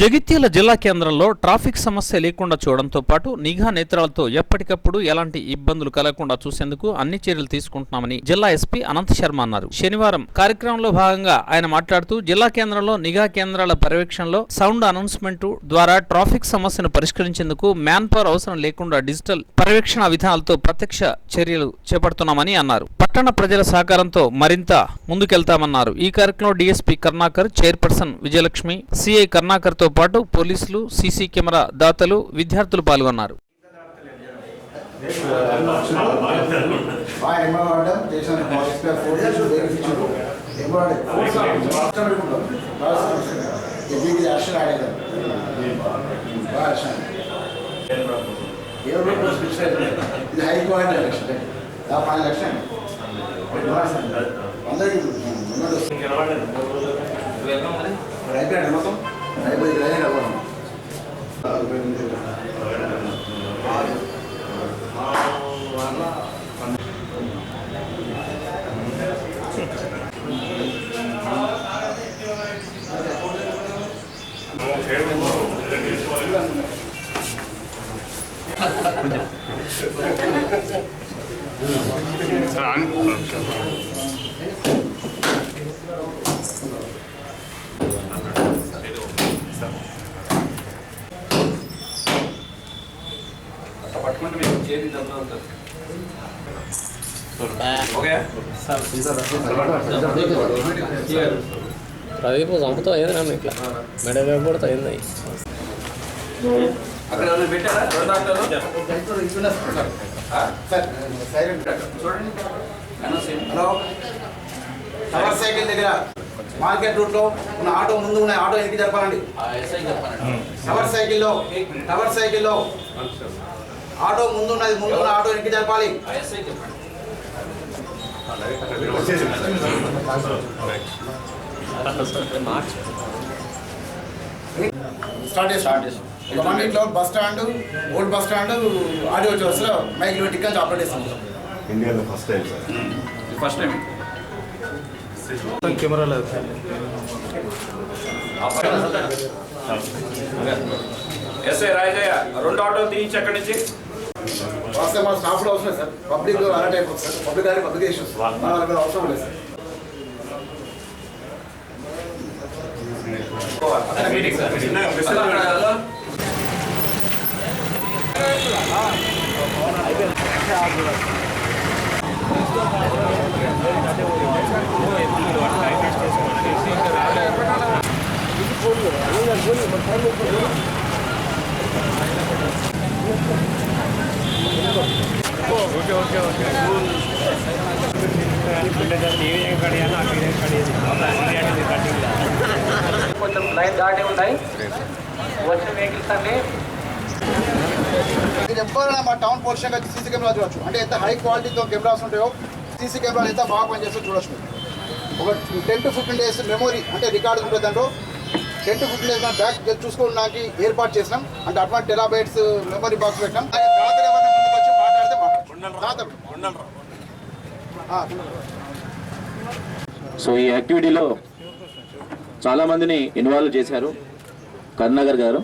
జగిత్యాల జిల్లా కేంద్రంలో ట్రాఫిక్ సమస్య లేకుండా చూడడంతో పాటు నిఘా నేత్రాలతో ఎప్పటికప్పుడు ఎలాంటి ఇబ్బందులు కలగకుండా చూసేందుకు అన్ని చర్యలు తీసుకుంటున్నామని జిల్లా ఎస్పీ అనంత్ శర్మ అన్నారు. శనివారం కార్యక్రమంలో భాగంగా ఆయన మాట్లాడుతూ జిల్లా కేంద్రంలో నిఘా కేంద్రాల పర్యవేక్షణలో సౌండ్ అనౌన్స్మెంట్ ద్వారా ట్రాఫిక్ సమస్యను పరిష్కరించేందుకు మ్యాన్ పవర్ అవసరం లేకుండా డిజిటల్ పర్యవేక్షణ విధానాలతో ప్రత్యక్ష చర్యలు చేపడుతున్నామని అన్నారు. పట్టణ ప్రజల సహకారంతో మరింత ముందుకెళ్తామన్నారు. ఈ కార్యక్రమంలో DSP Karnakar chairperson Vijayalakshmi CI కర్ణాకర్తో తో పాటు పోలీసులు సీసీ కెమెరా దాతలు విద్యార్థులు పాల్గొన్నారు. ఇది ఎలక్షన్ పది లక్షలు అందరికీ అయిపోయాడు మొత్తం అయిపోయి ప్రదీప్ చంపుతావు ఏంది నన్ను ఇట్లా మెడ వేపడుతా ఏంది అక్కడ పెట్టారా? సైకిల్ దగ్గర మార్కెట్ రూట్లో ఉన్న ఆటో ముందు ఉన్న ఆటో ఎనికి జరపాలండి. చెప్పానండి టవర్ సైకిల్లో టవర్ సైకిల్లో. ఆటో ముందు ఉన్నది ముందు ఉన్న ఆటో ఎనికి జరపాలి స్టార్ట్ వన్ వీక్లో bus stand old bus stand audio చోర్స్లో mike పెట్టి నుంచి ఆపరేట్ చేస్తాం ఇండియాలో first time sir first time SI Rajaiah రెండు ఆటోలు తీయించి అక్కడి నుంచి? వస్తే మా స్టాఫ్ కూడా అవసరం లేదు సార్ పబ్లిక్ అలర్ట్ అయిపోతుంది సార్. పబ్లిక్ గారికి పబ్లిక్ ఇష్యూస్ వాళ్ళకి అవసరం లేదు సార్. మీటింగ్ లైన్ దాటి ఉన్నాయి. వచ్చిన వెహికల్స్ అన్ని మీరు ఎవరైనా మా టౌన్ పోలీస్ వచ్చి సీసీ కెమెరా చూడొచ్చు. అంటే ఎంత హై క్వాలిటీతో కెమెరాస్ ఉంటాయో సీసీ కెమెరాలు ఎంత బాగా పనిచేస్తూ చూడొచ్చు. ఒక ten to fifteen days memory అంటే రికార్డు ఉంటుంది దాంట్లో. Ten to fifteen days back చూసుకోవడానికి ఏర్పాటు చేసినాం. అంటే అటువంటి టెరాబైట్స్ మెమరీ బాక్స్ పెట్టాం దాతలు ఎవరైనా ముందుకు వచ్చి మాట్లాడితే సో ఈ యాక్టివిటీలో చాలామందిని ఇన్వాల్వ్ చేశారు. కరుణాగర్ గారు.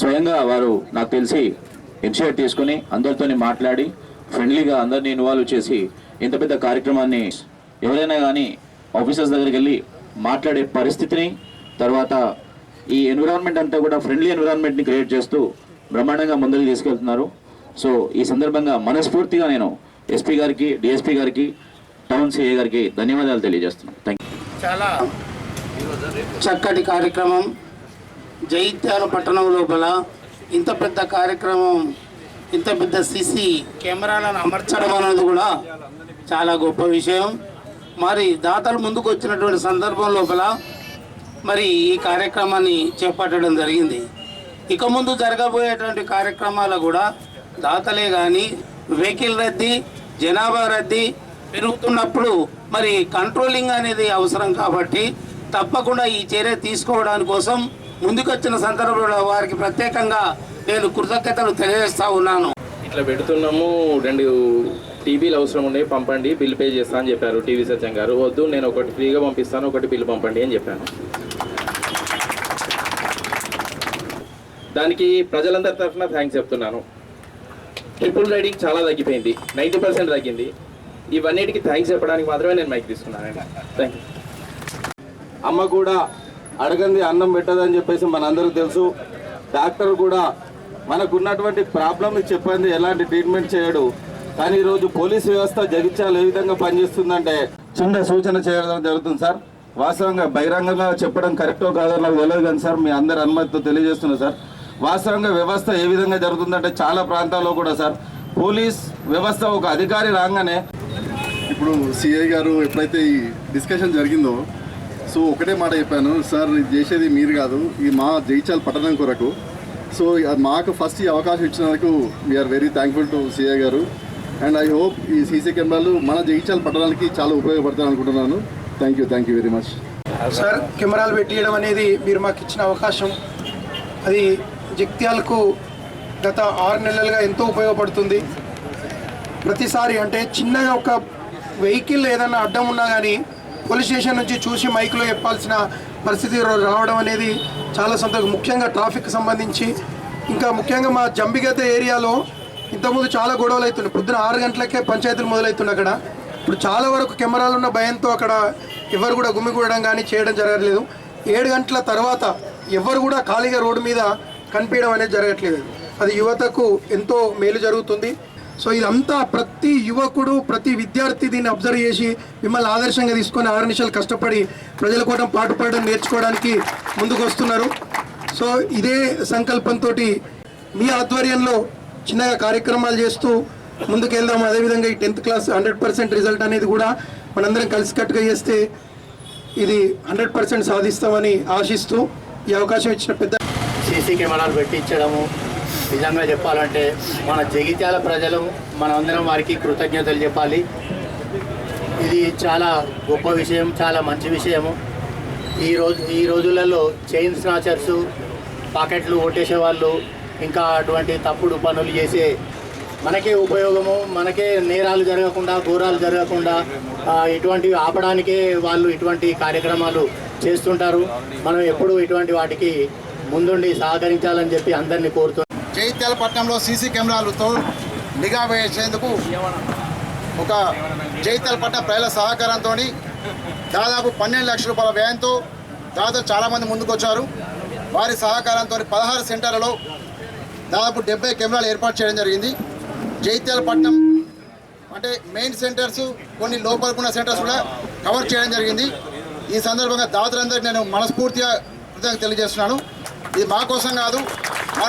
స్వయంగా వారు నాకు తెలిసి ఇనిషియేట్ తీసుకుని అందరితో మాట్లాడి ఫ్రెండ్లీగా అందరినీ ఇన్వాల్వ్ చేసి ఇంత పెద్ద కార్యక్రమాన్ని ఎవరైనా కానీ ఆఫీసర్స్ దగ్గరికి వెళ్ళి మాట్లాడే పరిస్థితిని తర్వాత ఈ ఎన్విరాన్మెంట్ అంతా కూడా ఫ్రెండ్లీ ఎన్విరాన్మెంట్ని క్రియేట్ చేస్తూ బ్రహ్మాండంగా ముందుకు తీసుకెళ్తున్నారు. సో ఈ సందర్భంగా మనస్ఫూర్తిగా నేను ఎస్పీ గారికి డిఎస్పీ గారికి టౌన్ సిఏ గారికి ధన్యవాదాలు తెలియజేస్తున్నాను. థ్యాంక్ యూ చాలా చక్కటి కార్యక్రమం. జైత్యాల పట్టణం లోపల ఇంత పెద్ద కార్యక్రమం ఇంత పెద్ద సిసి కెమెరాలను అమర్చడం అనేది కూడా చాలా గొప్ప విషయం. మరి దాతలు ముందుకు వచ్చినటువంటి సందర్భం లోపల మరి ఈ కార్యక్రమాన్ని చేపట్టడం జరిగింది. ఇక ముందు జరగబోయేటువంటి కార్యక్రమాలు కూడా దాతలే కానీ వెహికల్ రద్దీ జనాభా రద్దీ పెరుగుతున్నప్పుడు మరి కంట్రోలింగ్ అనేది అవసరం కాబట్టి తప్పకుండా ఈ చర్య తీసుకోవడానికి కోసం ముందుకొచ్చిన సందర్భంలో వారికి ప్రత్యేకంగా నేను కృతజ్ఞతలు తెలియజేస్తా ఉన్నాను. ఇట్లా పెడుతున్నాము రెండు టీవీలు అవసరం ఉండే పంపండి బిల్ పే చేస్తా అని చెప్పారు టీవీ సత్యం గారు. వద్దు నేను ఒకటి ఫ్రీగా పంపిస్తాను ఒకటి బిల్ పంపండి అని చెప్పాను. దానికి ప్రజలందరి తరఫున థ్యాంక్స్ చెప్తున్నాను. ట్రిపుల్ రైడింగ్ చాలా తగ్గిపోయింది నైంటీ పర్సెంట్ తగ్గింది. ఇవన్నిటికి థ్యాంక్స్ చెప్పడానికి మాత్రమే నేను మైక్ తీసుకున్నాను. థ్యాంక్ యూ అమ్మ కూడా అడగంది అన్నం పెట్టదని చెప్పేసి మనందరికీ తెలుసు. డాక్టర్ కూడా మనకున్నటువంటి ప్రాబ్లమ్ని చెప్పండి ఎలాంటి ట్రీట్మెంట్ చేయడు. కానీ ఈరోజు పోలీస్ వ్యవస్థ జగిత్యాలు ఏ విధంగా పనిచేస్తుందంటే చిన్న సూచన చేయడం జరుగుతుంది సార్. వాస్తవంగా బహిరంగంగా చెప్పడం కరెక్టో కాదో నాకు తెలియదు కానీ సార్ మీ అందరి అనుమతితో తెలియజేస్తున్నా సార్. వాస్తవంగా వ్యవస్థ ఏ విధంగా జరుగుతుందంటే చాలా ప్రాంతాల్లో కూడా సార్ పోలీస్ వ్యవస్థ ఒక అధికారి రాగానే ఇప్పుడు సిఐ గారు ఎప్పుడైతే ఈ డిస్కషన్ జరిగిందో సో ఒకటే మాట చెప్పాను సార్ ఇది చేసేది మీరు కాదు ఇది మా జైచాల్ పట్టణం కొరకు. సో అది మాకు ఫస్ట్ ఈ అవకాశం ఇచ్చినందుకు we are very thankful to CA గారు. అండ్ ఐ హోప్ ఈ సీసీ కెమెరాలు మన జైచాల్ పట్టణానికి చాలా ఉపయోగపడతాయి అనుకుంటున్నాను. Thank you thank you very much sir కెమెరాలు పెట్టియడం అనేది మీరు మాకు ఇచ్చిన అవకాశం. అది జగిత్యాలకు గత ఆరు నెలలుగా ఎంతో ఉపయోగపడుతుంది. ప్రతిసారి అంటే చిన్నగా ఒక వెహికల్ ఏదైనా అడ్డం ఉన్నా కానీ పోలీస్ స్టేషన్ నుంచి చూసి మైక్లో చెప్పాల్సిన పరిస్థితి రావడం అనేది చాలా సంతోషం. ముఖ్యంగా ట్రాఫిక్ సంబంధించి. ఇంకా ముఖ్యంగా మా జంబిగత ఏరియాలో ఇంతకుముందు చాలా గొడవలు అవుతున్నాయి పొద్దున ఆరు గంటలకే పంచాయతీలు మొదలవుతున్నాయి అక్కడ. ఇప్పుడు చాలా వరకు కెమెరాలు ఉన్న భయంతో అక్కడ ఎవరు కూడా గుమిగూడడం కానీ చేయడం జరగట్లేదు. ఏడు గంటల తర్వాత ఎవరు కూడా ఖాళీగా రోడ్డు మీద కనిపించడం అనేది జరగట్లేదు. అది యువతకు ఎంతో మేలు జరుగుతుంది. సో ఇదంతా ప్రతి యువకుడు ప్రతి విద్యార్థి దీన్ని అబ్జర్వ్ చేసి మిమ్మల్ని ఆదర్శంగా తీసుకొని ఆరు నిమిషాలు కష్టపడి ప్రజల కోసం పాటుపడడం నేర్చుకోవడానికి ముందుకు వస్తున్నారు సో ఇదే సంకల్పంతో మీ ఆధ్వర్యంలో చిన్నగా కార్యక్రమాలు చేస్తూ ముందుకెళ్దాం. అదేవిధంగా ఈ tenth class hundred percent result అనేది కూడా మనందరం కలిసికట్టుగా చేస్తే ఇది హండ్రెడ్ పర్సెంట్ సాధిస్తామని ఆశిస్తూ ఈ అవకాశం ఇచ్చిన పెద్ద సీసీ కెమెరాలు పెట్టించడము నిజంగా చెప్పాలంటే మన జగిత్యాల ప్రజలు మనందరం వారికి కృతజ్ఞతలు చెప్పాలి. ఇది చాలా గొప్ప విషయం చాలా మంచి విషయము. ఈ రోజు ఈ రోజులలో చైన్ స్నాచర్స్ పాకెట్లు కొట్టేసే వాళ్ళు ఇంకా అటువంటి తప్పుడు పనులు చేసే మనకే ఉపయోగము మనకే నేరాలు జరగకుండా ఘోరాలు జరగకుండా ఇటువంటివి ఆపడానికే వాళ్ళు ఇటువంటి కార్యక్రమాలు చేస్తుంటారు. మనం ఎప్పుడూ ఇటువంటి వాటికి ముందుండి సహకరించాలని చెప్పి అందరినీ కోరుతున్నాం జైత్యాలపట్నంలో సీసీ కెమెరాలతో నిఘా వేసేందుకు ఒక జైత్యాలపట్నం ప్రజల సహకారంతో దాదాపు పన్నెండు లక్షల రూపాయల వ్యయంతో దాదాపు చాలామంది ముందుకు వచ్చారు వారి సహకారంతో పదహారు సెంటర్లలో దాదాపు డెబ్బై కెమెరాలు ఏర్పాటు చేయడం జరిగింది. జైత్యాలపట్నం అంటే మెయిన్ సెంటర్స్ కొన్ని లోపలకున్న సెంటర్స్ కూడా కవర్ చేయడం జరిగింది. ఈ సందర్భంగా దాతలందరికీ నేను మనస్ఫూర్తిగా కృతజ్ఞత తెలియజేస్తున్నాను. ఇది మా కోసం కాదు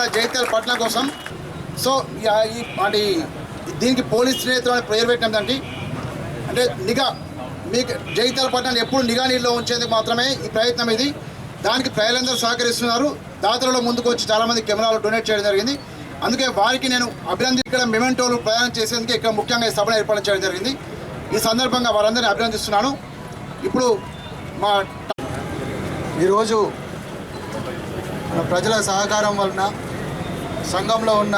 జైత్యాల పట్ల కోసం. సో ఈ- అంటే దీనికి పోలీస్ స్నేహితులు ప్రేరు పేరు అండి అంటే నిఘా మీకు జైత్యాల పట్టణాన్ని ఎప్పుడు నిఘా నీళ్ళలో ఉంచేందుకు మాత్రమే ఈ ప్రయత్నం ఇది. దానికి ప్రజలందరూ సహకరిస్తున్నారు. దాతలలో ముందుకు వచ్చి చాలామంది కెమెరాలు డొనేట్ చేయడం జరిగింది. అందుకే వారికి నేను అభినంది మెమెంటోలు ప్రయాణం చేసేందుకు ఇక్కడ ముఖ్యంగా ఈ సభను ఏర్పాటు చేయడం జరిగింది. ఈ సందర్భంగా వారందరినీ అభినందిస్తున్నాను. ఇప్పుడు మా ఈరోజు ప్రజల సహకారం వలన సంఘంలో ఉన్న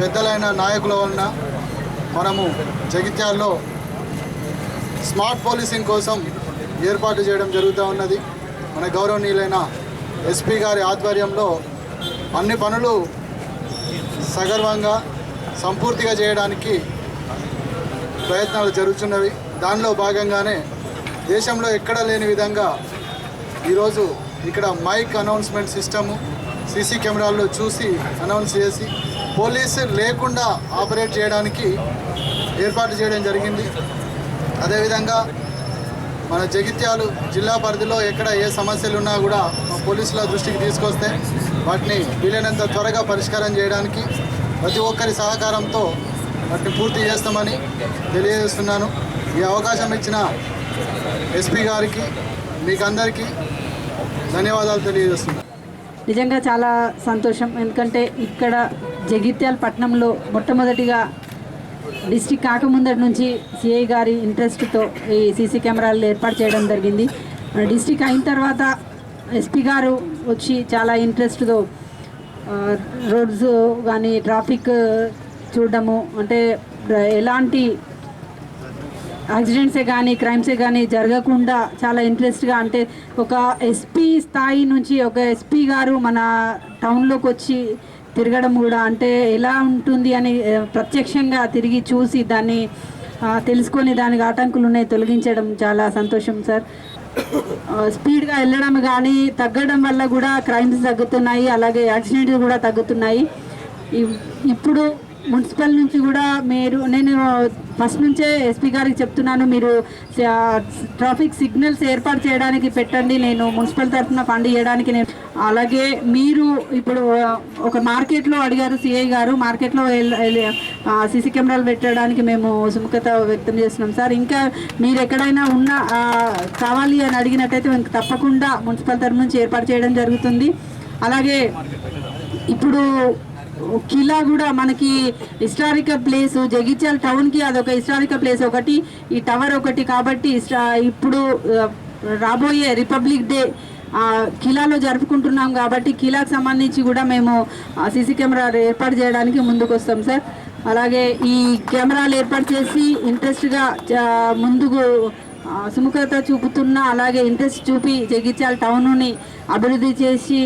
పెద్దలైన నాయకుల వలన మనము జగిత్యాల్లో స్మార్ట్ పోలీసింగ్ కోసం ఏర్పాటు చేయడం జరుగుతూ ఉన్నది. మన గౌరవనీయులైన ఎస్పీ గారి ఆధ్వర్యంలో అన్ని పనులు సగర్వంగా సంపూర్తిగా చేయడానికి ప్రయత్నాలు జరుగుతున్నవి. దానిలో భాగంగానే దేశంలో ఎక్కడ లేని విధంగా ఈరోజు ఇక్కడ మైక్ అనౌన్స్మెంట్ సిస్టము సీసీ కెమెరాల్లో చూసి అనౌన్స్ చేసి పోలీసు లేకుండా ఆపరేట్ చేయడానికి ఏర్పాటు చేయడం జరిగింది. అదేవిధంగా మన జగిత్యాలు జిల్లా పరిధిలో ఎక్కడ ఏ సమస్యలు ఉన్నా కూడా మా పోలీసుల దృష్టికి తీసుకొస్తే వాటిని వీలైనంత త్వరగా పరిష్కారం చేయడానికి ప్రతి ఒక్కరి సహకారంతో వాటిని పూర్తి చేస్తామని తెలియజేస్తున్నాను. ఈ అవకాశం ఇచ్చిన ఎస్పీ గారికి మీకందరికీ ధన్యవాదాలు తెలియజేస్తున్నాను. నిజంగా చాలా సంతోషం. ఎందుకంటే ఇక్కడ జగిత్యాల పట్టణంలో మొట్టమొదటిగా డిస్టిక్ కాకముందటి నుంచి సిఐ గారి ఇంట్రెస్ట్తో ఈ సీసీ కెమెరాలు ఏర్పాటు చేయడం జరిగింది. డిస్టిక్ అయిన తర్వాత ఎస్పీ గారు వచ్చి చాలా ఇంట్రెస్ట్తో రోడ్స్ కానీ ట్రాఫిక్ చూడడము అంటే ఎలాంటి యాక్సిడెంట్సే కానీ క్రైమ్సే కానీ జరగకుండా చాలా ఇంట్రెస్ట్గా అంటే ఒక ఎస్పీ స్థాయి నుంచి ఒక ఎస్పీ గారు మన టౌన్లోకి వచ్చి తిరగడం కూడా అంటే ఎలా ఉంటుంది అని ప్రత్యక్షంగా తిరిగి చూసి దాన్ని తెలుసుకొని దానికి ఆటంకులు ఉన్నాయి తొలగించడం చాలా సంతోషం సార్. స్పీడ్గా వెళ్ళడం కానీ తగ్గడం వల్ల కూడా క్రైమ్స్ తగ్గుతున్నాయి అలాగే యాక్సిడెంట్స్ కూడా తగ్గుతున్నాయి. ఇప్పుడు మున్సిపల్ నుంచి కూడా మీరు నేను ఫస్ట్ నుంచే ఎస్పీ గారికి చెప్తున్నాను మీరు ట్రాఫిక్ సిగ్నల్స్ ఏర్పాటు చేయడానికి పెట్టండి నేను మున్సిపల్ తరఫున ఫండ్ ఇవ్వడానికి నేను అలాగే మీరు ఇప్పుడు ఒక మార్కెట్లో అడిగారు సిఐ గారు మార్కెట్లో సీసీ కెమెరాలు పెట్టడానికి మేము సుముఖత వ్యక్తం చేస్తున్నాం. సార్ ఇంకా మీరు ఎక్కడైనా ఉన్న కావాలి అని అడిగినట్టయితే మేము తప్పకుండా మున్సిపల్ తరఫు నుంచి ఏర్పాటు చేయడం జరుగుతుంది. అలాగే ఇప్పుడు కిలా కూడా మనకి హిస్టారికల్ ప్లేస్ జగిత్యాల టౌన్కి అదొక హిస్టారికల్ ప్లేస్ ఒకటి ఈ టవర్ ఒకటి కాబట్టి ఇప్పుడు రాబోయే రిపబ్లిక్ డే కిలాలో జరుపుకుంటున్నాం కాబట్టి కిలాకు సంబంధించి కూడా మేము సీసీ కెమెరా ఏర్పాటు చేయడానికి ముందుకు వస్తాం సార్. అలాగే ఈ కెమెరాలు ఏర్పాటు చేసి ఇంట్రెస్ట్గా ముందుకు సుముఖత చూపుతున్న అలాగే ఇంట్రెస్ట్ చూపి జగిత్యాల టౌన్ని అభివృద్ధి చేసి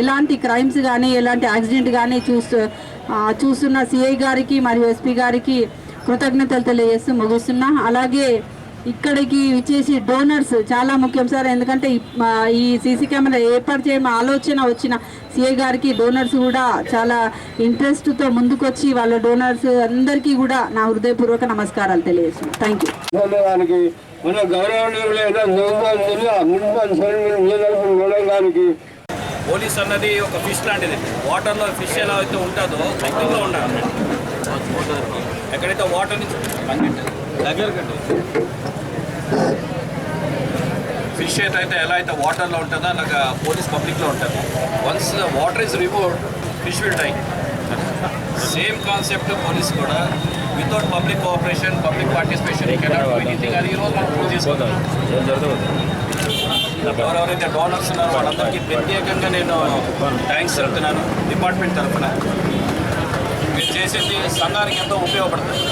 ఎలాంటి క్రైమ్స్ కానీ ఎలాంటి యాక్సిడెంట్ కానీ చూస్తూ చూస్తున్న సిఐ గారికి మరియు ఎస్పీ గారికి కృతజ్ఞతలు తెలియజేస్తూ ముగుస్తున్నా. అలాగే ఇక్కడికి ఇచ్చేసి డోనర్స్ చాలా ముఖ్యం సార్. ఎందుకంటే ఈ- సీసీ కెమెరా ఏర్పాటు చేయడం ఆలోచన వచ్చిన సిఐ గారికి డోనర్స్ కూడా చాలా ఇంట్రెస్ట్తో ముందుకొచ్చి వాళ్ళ డోనర్స్ అందరికీ కూడా నా హృదయపూర్వక నమస్కారాలు తెలియజేస్తున్నాను. థ్యాంక్ యూ మన గౌరవనీయులైన పోలీస్ అన్నది ఒక ఫిష్ లాంటిది. వాటర్లో ఫిష్ ఎలా అయితే ఉంటుందో దగ్గరలో ఉండాలి. ఎక్కడైతే వాటర్ నుంచి దగ్గర ఫిష్ అయితే ఎలా అయితే వాటర్లో ఉంటుందో అలాగా పోలీస్ పబ్లిక్లో ఉంటుంది. Once water is removed fish will die same concept police కూడా. Without public cooperation public participation anything అది ఈరోజు మనం ప్రూవ్ చేసుకోవాలి. ఎవరెవరైతే డోనర్స్ ఉన్నారో వాళ్ళందరికీ ప్రత్యేకంగా నేను థ్యాంక్స్ చెప్తున్నాను. డిపార్ట్మెంట్ తరఫున. మీరు చేసేది సంఘానికి ఎంతో ఉపయోగపడుతుంది.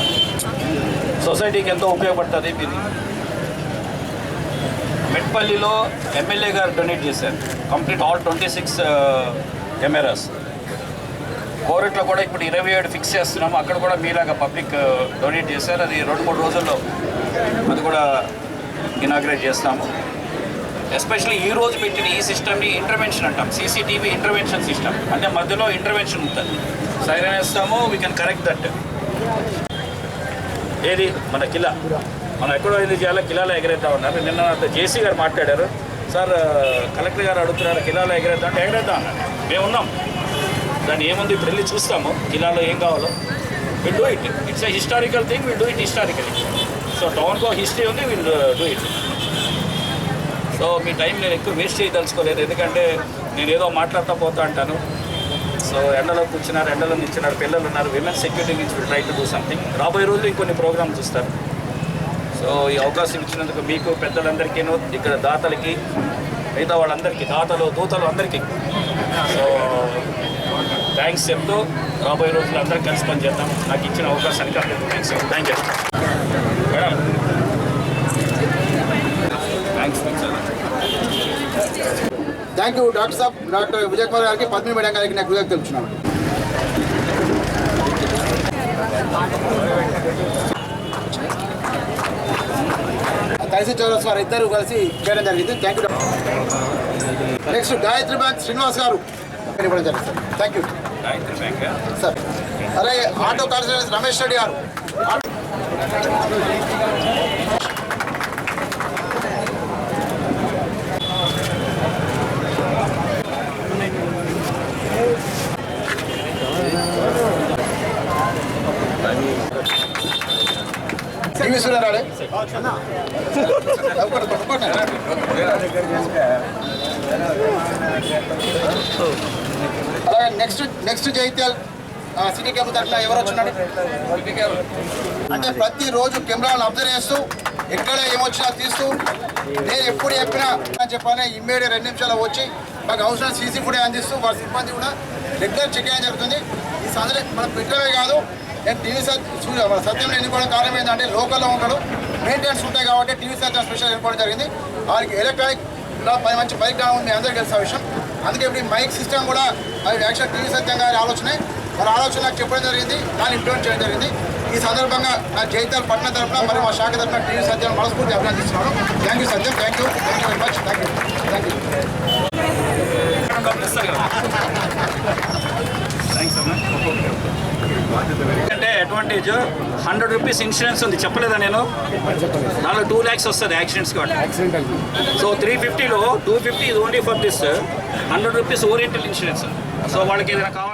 సొసైటీకి ఎంతో ఉపయోగపడుతుంది. మీరు మెట్పల్లిలో ఎమ్మెల్యే గారు డొనేట్ చేశారు. Complete all twenty six cameras కోరట్లో కూడా ఇప్పుడు ఇరవై ఏడు ఫిక్స్ చేస్తున్నాము. అక్కడ కూడా మీలాగా పబ్లిక్ డొనేట్ uh, చేశారు. అది రెండు మూడు రోజుల్లో అది కూడా ఇనాగ్రేట్ చేస్తాము. ఎస్పెషల్లీ ఈ రోజు పెట్టిన ఈ సిస్టమ్ని ఇంటర్వెన్షన్ అంటాం. సీసీటీవీ ఇంటర్వెన్షన్ సిస్టమ్ అంటే మధ్యలో ఇంటర్వెన్షన్ ఉంటుంది. సైరన్ వేస్తాము. వీ కెన్ కరెక్ట్ దట్ ఏది? మన కిలా మనం ఎక్కడో ఇది చేయాలో కిలాలో ఎగరేతా ఉన్నారు నిన్న జేసీ గారు మాట్లాడారు. సార్ కలెక్టర్ గారు అడుగుతున్నారు కిలాలో ఎగరేద్దాం అంటే ఎగరేద్దాం అన్నారు. మేము ఉన్నాం. దాన్ని ఏముంది? ఇప్పుడు వెళ్ళి చూస్తాము. కిలాలో ఏం కావాలో. Will do it it's a historical thing will do it historically so టౌన్కో history ఉంది. విల్ డూ ఇట్ సో మీ టైం నేను ఎక్కువ వేస్ట్ చేయదలుచుకోలేదు. ఎందుకంటే నేను ఏదో మాట్లాడతా పోతా అంటాను. సో ఎండలో కూర్చున్నారు ఎండలో నిల్చున్నారు పిల్లలు ఉన్నారు. విమెన్ సెక్యూరిటీ నుంచి ట్రై టు డూ సంథింగ్ రాబోయే రోజులు ఇంకొన్ని ప్రోగ్రామ్స్ చూస్తారు సో ఈ అవకాశం ఇచ్చినందుకు మీకు పెద్దలందరికీను ఇక్కడ దాతలకి మిగతా వాళ్ళందరికీ దాతలు దూతలు అందరికీ. సో థ్యాంక్స్ చెప్తూ రాబోయే రోజులు అందరం కలిసి పనిచేద్దాం నాకు ఇచ్చిన అవకాశానికి అందరికీ thanks thank you madam thanks thank you doctor Saab doctor Vijay Kumar గారికి పద్మిని మేడం గారికి నాకు కృతజ్ఞతలు తెలుపుతున్నాను. తహసీల్ చౌరస్ వారు ఇద్దరు కలిసి చేయడం జరిగింది. Thank you next Gayatri bank Srinivas గారు. ఇవ్వడం జరిగింది సార్ థ్యాంక్ యూ సార్ అలాగే ఆటో కాన్సల్టెన్స్ రమేష్ రెడ్డి గారు. అలాగే నెక్స్ట్ నెక్స్ట్ జైత్యాల్ ఆ, సిటీ కేబుల్ తరఫున ఎవరు వచ్చినాడు అంటే ప్రతిరోజు కెమెరాలను అబ్జర్వ్ చేస్తూ ఎక్కడ ఏమొచ్చినా తీస్తూ నేను ఎప్పుడు చెప్పినా అని చెప్పానే ఇమ్మీడియట్ రెండు నిమిషాలు వచ్చి మాకు అవసరం సీసీ ఫుడే అందిస్తూ వారి సిబ్బంది కూడా రెగ్యులర్ చెక్ చేయడం జరుగుతుంది. ఈ సందడి మనం పెట్టడమే కాదు. నేను టీవీ సత్ సూర్య మన సత్యం ఎన్నుకోవడం కారణం ఏంటంటే లోకల్లో ఉంటాడు. మెయింటెనెన్స్ ఉంటాయి కాబట్టి టీవీ సర్జన్ స్పెషల్ ఎన్నుకోవడం జరిగింది. వారికి ఎలక్ట్రానిక్ పది మంచి పరిజ్ఞానం ఉంది మీ అందరికీ తెలిసిన విషయం. అందుకే ఇప్పుడు ఈ మైక్ సిస్టమ్ కూడా అది యాక్చువల్ టీవీ సత్యం గారి ఆలోచనే. వారి ఆలోచన నాకు చెప్పడం జరిగింది దాన్ని ఇంప్లిమెంట్ చేయడం జరిగింది. ఈ సందర్భంగా నా జైతాల్ పట్న తరఫున మరియు మా శాఖ తరఫున టీవీ సత్యం మనస్ఫూర్తి అభినందిస్తున్నాను. Thank you Satyam. Thank you thank you very much thank you thank you అంటే అడ్వాంటేజ్ హండ్రెడ్ రూపీస్ ఇన్సూరెన్స్ ఉంది చెప్పలేదా నేను? దానిలో టూ ల్యాక్స్ వస్తుంది యాక్సిడెంట్స్ కాబట్టి సో త్రీ ఫిఫ్టీలో టూ ఫిఫ్టీ ఇది only for this hundred rupees Oriental insurance so వాళ్ళకి ఏదైనా కావాలన్నా